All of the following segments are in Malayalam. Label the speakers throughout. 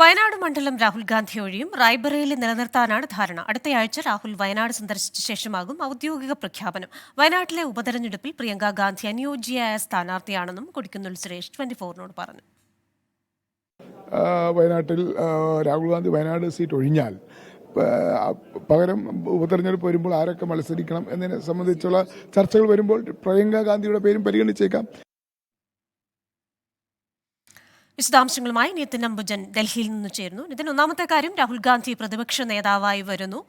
Speaker 1: വയനാട് മണ്ഡലം രാഹുൽ ഗാന്ധി ഒഴിയും റായ്ബറേലി നിലനിർത്താനാണ് ധാരണ. അടുത്തയാഴ്ച രാഹുൽ വയനാട് സന്ദർശിച്ച ശേഷമാകും ഔദ്യോഗിക പ്രഖ്യാപനം. വയനാട്ടിലെ ഉപതെരഞ്ഞെടുപ്പിൽ പ്രിയങ്ക ഗാന്ധി അനുയോജ്യയായ സ്ഥാനാർത്ഥിയാണെന്നും കൊടിക്കുന്നിൽ സുരേഷ് ട്വന്റി ഫോറിനോട് പറഞ്ഞു
Speaker 2: വയനാട്ടിൽ രാഹുൽ ഗാന്ധി വയനാട് സീറ്റ് ഒഴിഞ്ഞാൽ പകരം ഉപതെരഞ്ഞെടുപ്പ് വരുമ്പോൾ ആരൊക്കെ മത്സരിക്കണം എന്നതിനെ സംബന്ധിച്ചുള്ള ചർച്ചകൾ വരുമ്പോൾ പ്രിയങ്ക ഗാന്ധിയുടെ പേരും പരിഗണിച്ചേക്കാം.
Speaker 1: വിശദാംശങ്ങളുമായി നിതിൻ അംബുജൻ ഡൽഹിയിൽ നിന്ന് ചേരുന്നു. നിതിൻ ഒന്നാമത്തെ കാര്യം രാഹുൽ ഗാന്ധി പ്രതിപക്ഷ നേതാവായി വരുന്നു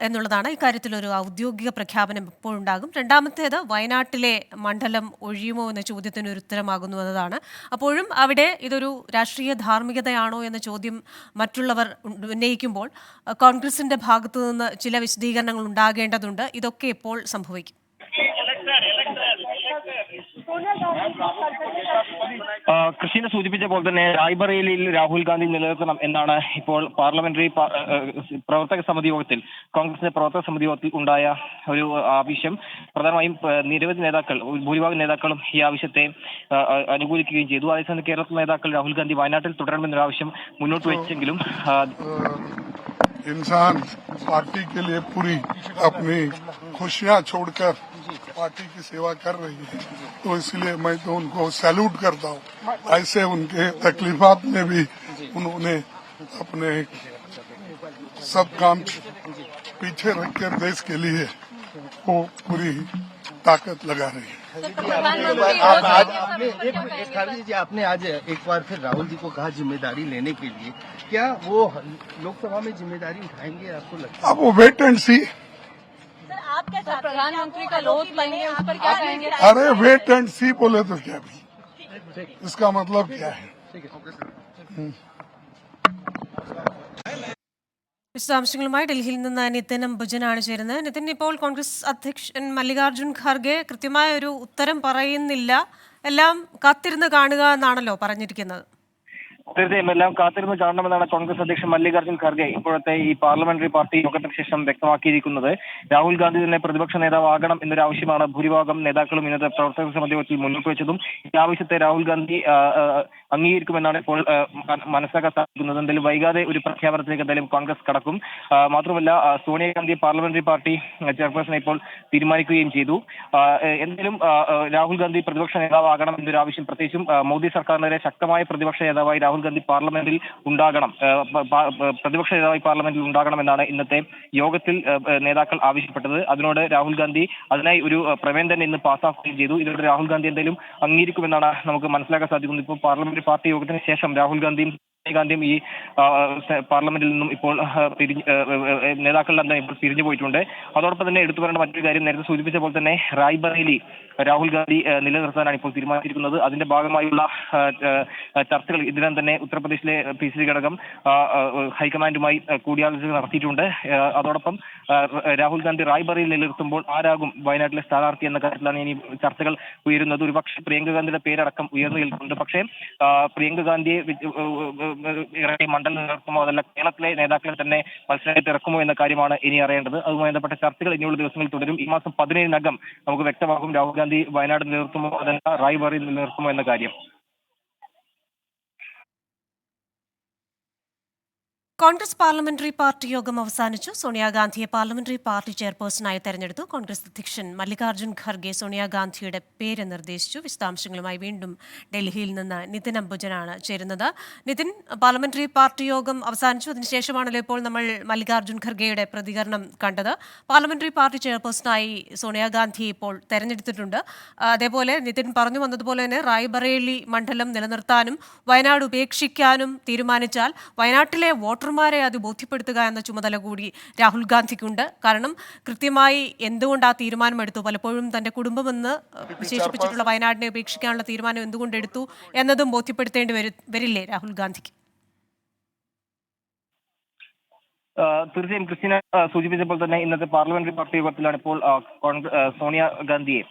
Speaker 1: എന്നുള്ളതാണ്. ഇക്കാര്യത്തിൽ ഒരു ഔദ്യോഗിക പ്രഖ്യാപനം എപ്പോഴുണ്ടാകും രണ്ടാമത്തേത് വയനാട്ടിലെ മണ്ഡലം ഒഴിയുമോ എന്ന ചോദ്യത്തിന് ഒരു ഉത്തരമാകുന്നു എന്നതാണ്. അപ്പോഴും അവിടെ ഇതൊരു രാഷ്ട്രീയ ധാർമ്മികതയാണോ എന്ന ചോദ്യം മറ്റുള്ളവർ ഉന്നയിക്കുമ്പോൾ കോൺഗ്രസിന്റെ ഭാഗത്തു നിന്ന് ചില വിശദീകരണങ്ങൾ ഉണ്ടാകേണ്ടതുണ്ട്. ഇതൊക്കെ എപ്പോൾ സംഭവിക്കും.
Speaker 3: കൃഷിനെ സൂചിപ്പിച്ച പോലെ തന്നെ റായ്ബറേലിയിൽ രാഹുൽ ഗാന്ധി നിലനിൽക്കണം എന്നാണ് ഇപ്പോൾ പാർലമെന്ററി പ്രവർത്തക സമിതി യോഗത്തിൽ കോൺഗ്രസിന്റെ പ്രവർത്തക സമിതി യോഗത്തിൽ ഉണ്ടായ ഒരു ആവശ്യം. പ്രധാനമായും നിരവധി നേതാക്കൾ ഭൂരിഭാഗം നേതാക്കളും ഈ ആവശ്യത്തെ അനുകൂലിക്കുകയും ചെയ്തു. അതേസമയം കേരളത്തിലെ നേതാക്കൾ രാഹുൽ ഗാന്ധി വയനാട്ടിൽ തുടരണമെന്നൊരു ആവശ്യം മുന്നോട്ട് വെച്ചെങ്കിലും
Speaker 4: इंसान पार्टी के लिए पूरी अपनी खुशियां छोड़कर पार्टी की सेवा कर रही है तो इसलिए मैं तो उनको सैल्यूट करता हूँ। ऐसे उनके तकलीफात में भी उन्होंने अपने सब काम पीछे रखकर देश के लिए वो पूरी ताकत लगा रही है।
Speaker 5: आप आज आपने एक एक खारजी जी आपने आज एक बार फिर राहुल जी को कहा ज़िम्मेदारी लेने के लिए। क्या वो लोकसभा में ज़िम्मेदारी उठाएँगे आपको लगता है?
Speaker 4: अब वो वेट एंड सी
Speaker 6: आप क्या चाहते हैं? प्रधानमंत्री का लोग लेंगे उस पर क्या कहेंगे
Speaker 4: अरे वेट एंड सी बोले तो क्या भी इसका मतलब क्या है
Speaker 1: വിശദാംശങ്ങളുമായി ഡൽഹിയിൽ നിന്ന് നിതിൻ അംബുജനാണ് ചേരുന്നത് നിതിൻ ഇപ്പോൾ കോൺഗ്രസ് അധ്യക്ഷൻ മല്ലികാർജുൻ ഖാർഗെ കൃത്യമായ ഒരു ഉത്തരം പറയുന്നില്ല എല്ലാം കാത്തിരുന്ന് കാണുക എന്നാണല്ലോ പറഞ്ഞിരിക്കുന്നത്
Speaker 3: തീർച്ചയായും എല്ലാം കാത്തിരുന്ന് കാണണമെന്നാണ് കോൺഗ്രസ് അധ്യക്ഷൻ മല്ലികാർജുൻ ഖർഗെ ഇപ്പോഴത്തെ ഈ പാർലമെന്ററി പാർട്ടി യോഗത്തിന് ശേഷം വ്യക്തമാക്കിയിരിക്കുന്നത്. രാഹുൽ ഗാന്ധി തന്നെ പ്രതിപക്ഷ നേതാവാകണം എന്നൊരു ആവശ്യമാണ് ഭൂരിഭാഗം നേതാക്കളും ഇന്നത്തെ പ്രവർത്തക സമിതി യോഗത്തിൽ മുന്നോട്ട് വെച്ചതും. ഈ ആവശ്യത്തെ രാഹുൽ ഗാന്ധി അംഗീകരിക്കുമെന്നാണ് ഇപ്പോൾ മനസ്സിലാക്കാൻ സാധിക്കുന്നത്. എന്തായാലും വൈകാതെ ഒരു പ്രഖ്യാപനത്തിലേക്ക് എന്തായാലും കോൺഗ്രസ് കടക്കും. മാത്രമല്ല സോണിയാഗാന്ധി പാർലമെന്ററി പാർട്ടി ചെയർപേഴ്സണെ ഇപ്പോൾ തീരുമാനിക്കുകയും ചെയ്തു. എന്തായാലും രാഹുൽ ഗാന്ധി പ്രതിപക്ഷ നേതാവാകണം എന്നൊരു ആവശ്യം പ്രത്യേകിച്ചും മോദി സർക്കാരിനെതിരെ ശക്തമായ പ്രതിപക്ഷ നേതാവായി രാഹുൽ ഗാന്ധി പാർലമെന്റിൽ ഉണ്ടാകണം. പ്രതിപക്ഷ നേതാവായി പാർലമെന്റിൽ ഉണ്ടാകണമെന്നാണ് ഇന്നത്തെ യോഗത്തിൽ നേതാക്കൾ ആവശ്യപ്പെട്ടത്. അതിനോട് രാഹുൽ ഗാന്ധി അതിനായി ഒരു പ്രമേയം തന്നെ ഇന്ന് പാസ്സാക്കുകയും ചെയ്തു. ഇതിലൂടെ രാഹുൽ ഗാന്ധി എന്തെങ്കിലും അംഗീകരിക്കുമെന്നാണ് നമുക്ക് മനസ്സിലാക്കാൻ സാധിക്കുന്നത്. ഇപ്പോൾ പാർലമെന്റ് പാർട്ടി യോഗത്തിന് ശേഷം രാഹുൽ ഗാന്ധിയും ഗാന്ധിയും ഈ പാർലമെന്റിൽ നിന്നും ഇപ്പോൾ പിരിഞ്ഞ് നേതാക്കളെല്ലാം ഇപ്പോൾ പിരിഞ്ഞു പോയിട്ടുണ്ട്. അതോടൊപ്പം തന്നെ എടുത്തു പറയേണ്ട മറ്റൊരു കാര്യം നേരത്തെ സൂചിപ്പിച്ച പോലെ തന്നെ റായ്ബറേലി രാഹുൽ ഗാന്ധി നിലനിർത്താനാണ് ഇപ്പോൾ തീരുമാനിച്ചിരിക്കുന്നത്. അതിന്റെ ഭാഗമായുള്ള ചർച്ചകൾ ഇതിനകം തന്നെ ഉത്തർപ്രദേശിലെ പി സി ഘടകം ഹൈക്കമാൻഡുമായി കൂടിയാലോചന നടത്തിയിട്ടുണ്ട്. അതോടൊപ്പം രാഹുൽ ഗാന്ധി റായ്ബറയിൽ നിലനിർത്തുമ്പോൾ ആരാകും വയനാട്ടിലെ സ്ഥാനാർത്ഥി എന്ന കാര്യത്തിലാണ് ഇനി ചർച്ചകൾ ഉയരുന്നത്. ഒരുപക്ഷെ പ്രിയങ്ക ഗാന്ധിയുടെ പേരടക്കം ഉയർന്നു നിൽക്കുന്നുണ്ട്. പക്ഷേ പ്രിയങ്ക ഗാന്ധിയെ ഇറക്കി മണ്ഡലം നിലനിർത്തുമോ അതല്ല കേരളത്തിലെ നേതാക്കളെ തന്നെ മത്സരത്തിൽ ഇറക്കുമോ എന്ന കാര്യമാണ് ഇനി അറിയേണ്ടത്. അതുമായി ബന്ധപ്പെട്ട ചർച്ചകൾ ഇനിയുള്ള ദിവസങ്ങളിൽ തുടരും. ഈ മാസം പതിനേഴിനകം നമുക്ക് വ്യക്തമാകും രാഹുൽ ഗാന്ധി വയനാട് നിലനിർത്തുമോ അതല്ല റായ്ബറിൽ നിലനിർത്തുമോ എന്ന കാര്യം.
Speaker 1: കോൺഗ്രസ് പാർലമെന്ററി പാർട്ടി യോഗം അവസാനിച്ചു. സോണിയാഗാന്ധിയെ പാർലമെന്ററി പാർട്ടി ചെയർപേഴ്സണായി തെരഞ്ഞെടുത്തു. കോൺഗ്രസ് അധ്യക്ഷൻ മല്ലികാർജുൻ ഖർഗെ സോണിയാഗാന്ധിയുടെ പേര് നിർദ്ദേശിച്ചു. വിശദാംശങ്ങളുമായി വീണ്ടും ഡൽഹിയിൽ നിന്ന് നിതിൻ അംബുജനാണ് ചേരുന്നത്. നിതിൻ പാർലമെന്ററി പാർട്ടി യോഗം അവസാനിച്ചു. അതിനുശേഷമാണല്ലോ ഇപ്പോൾ നമ്മൾ മല്ലികാർജുൻ ഖർഗെയുടെ പ്രതികരണം കണ്ടത്. പാർലമെന്ററി പാർട്ടി ചെയർപേഴ്സണായി സോണിയാഗാന്ധിയെ ഇപ്പോൾ തെരഞ്ഞെടുത്തിട്ടുണ്ട്. അതേപോലെ നിതിൻ പറഞ്ഞു വന്നതുപോലെ തന്നെ റായ്ബറേലി മണ്ഡലം നിലനിർത്താനും വയനാട് ഉപേക്ഷിക്കാനും തീരുമാനിച്ചാൽ വയനാട്ടിലെ വോട്ടർമാരെ അത് ബോധ്യപ്പെടുത്തുക എന്ന ചുമതല കൂടി രാഹുൽ ഗാന്ധിക്കുണ്ട്. കാരണം കൃത്യമായി എന്തുകൊണ്ട് ആ തീരുമാനമെടുത്തു? പലപ്പോഴും തന്റെ കുടുംബമെന്ന് വിശേഷിപ്പിച്ചിട്ടുള്ള വയനാടിനെ ഉപേക്ഷിക്കാനുള്ള തീരുമാനം എന്തുകൊണ്ട് എടുത്തു എന്നതും ബോധ്യപ്പെടുത്തേണ്ടി വരില്ലേ രാഹുൽ ഗാന്ധിക്ക്?
Speaker 3: തീർച്ചയായും ക്രിസ്റ്റീന സൂചിപ്പിച്ചപ്പോൾ തന്നെ ഇന്നത്തെ പാർലമെന്ററി പാർട്ടി യോഗത്തിലാണ് ഇപ്പോൾ സോണിയ ഗാന്ധിയെ.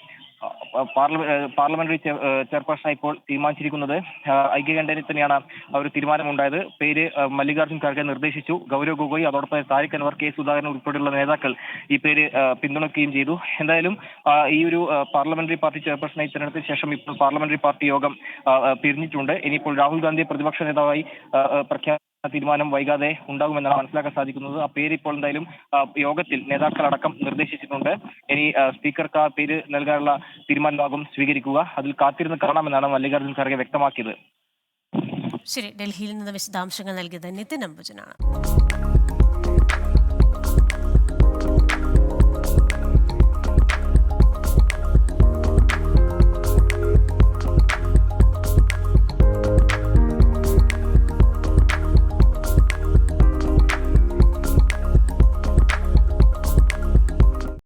Speaker 3: പാർലമെന്ററി ചെയർപേഴ്സണായി ഇപ്പോൾ തീരുമാനിച്ചിരിക്കുന്നത്. ആ, ഐക്യകണ്ഠേനയിൽ തന്നെയാണ് ആ ഒരു തീരുമാനമുണ്ടായത്. പേര് മല്ലികാർജുൻ ഖാർഗെ നിർദ്ദേശിച്ചു. ഗൗരവ് ഗൊഗോയ് അതോടൊപ്പം താരിഖ് അൻവർ കെ സുധാകരൻ ഉൾപ്പെടെയുള്ള നേതാക്കൾ ഈ പേര് പിന്തുണയ്ക്കുകയും ചെയ്തു. എന്തായാലും ഈ ഒരു പാർലമെന്ററി പാർട്ടി ചെയർപേഴ്സണായി തെരഞ്ഞെടുത്ത ശേഷം ഇപ്പോൾ പാർലമെന്ററി പാർട്ടി യോഗം പിരിഞ്ഞിട്ടുണ്ട്. ഇനിയിപ്പോൾ രാഹുൽ ഗാന്ധിയെ പ്രതിപക്ഷ നേതാവായി ആ, ആ, പ്രഖ്യാ തീരുമാനം വൈകാതെ ഉണ്ടാകുമെന്നാണ് മനസ്സിലാക്കാൻ സാധിക്കുന്നത്. ആ പേര് ഇപ്പോൾ എന്തായാലും യോഗത്തിൽ നേതാക്കളടക്കം നിർദ്ദേശിച്ചിട്ടുണ്ട്. ഇനി സ്പീക്കർക്ക് ആ പേര് നൽകാനുള്ള തീരുമാനമാകും സ്വീകരിക്കുക. അതിൽ കാത്തിരുന്ന് കാണാമെന്നാണ് മല്ലികാർജുൻ ഖർഗെ വ്യക്തമാക്കിയത്.
Speaker 1: ശരി ഡൽഹിയിൽ നിന്ന് വിശദാംശങ്ങൾ നൽകിയത് നിതിൻ അംബുജനാണ്.